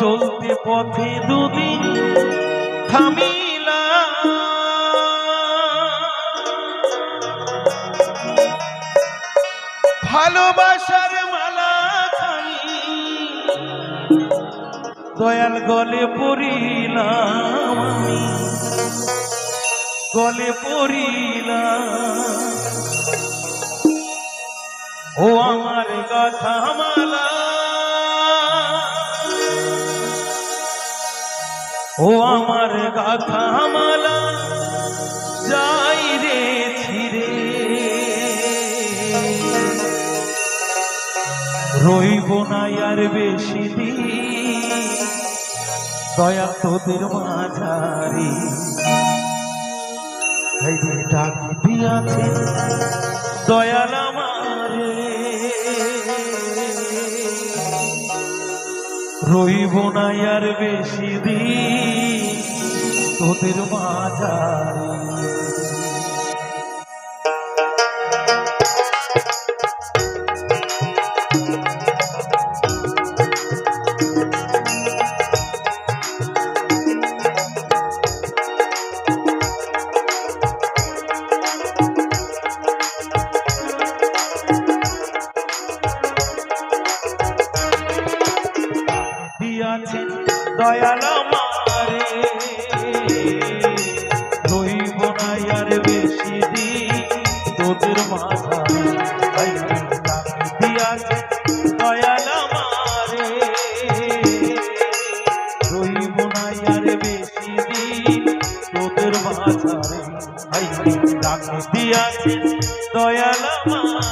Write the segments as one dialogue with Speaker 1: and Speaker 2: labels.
Speaker 1: চলতে পথে দুদিন থামিলা ভালোবাসার মালা খানি দয়াল গলে পড়িলাম আমি। গলে পড়িলাম। ও আমার কথা মালা ও আমার গাথা মালা, যাই রে ছিরে। রইব না আর বেশি দিন, দয়া তোদের মাঝারি। ডাক দিয়াছে দয়াল আমারে রইব না আর বেশি দিন তোদের মাঝারে। দয়াল আমারে। রইব না আর বেশি দিন তোদের মাথা দয়াল আমারে। রইব না আর বেশি দিন তোদের ডাক দিয়াছেন দয়াল আমারে।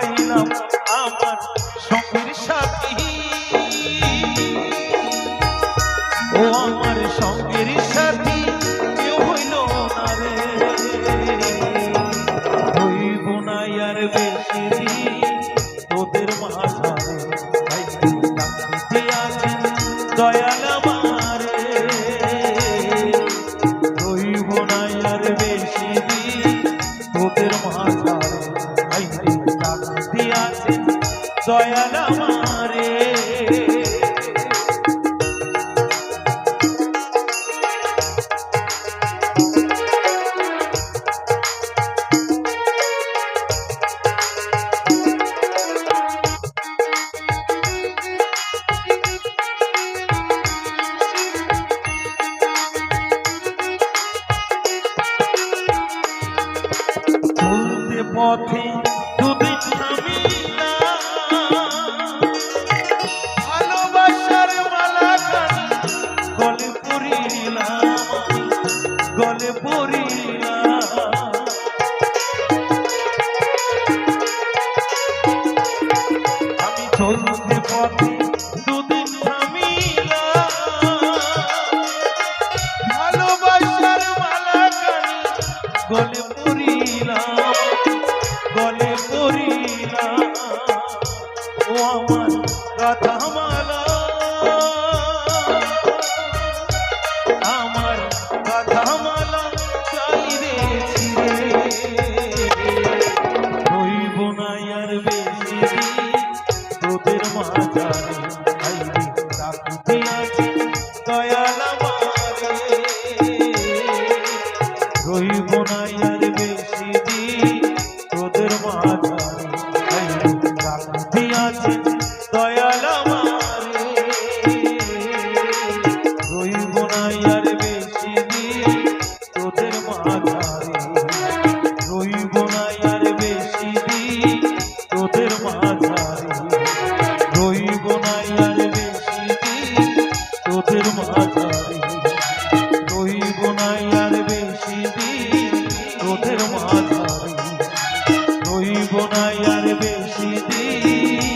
Speaker 1: পাইলাম আমার সঙ্গীর সাথী। পথে গলে পড়িলাম গলে ও আমার মালা আমার কথা মালা ছিড়ে। না আর বেশি তোদের Bye. দিন।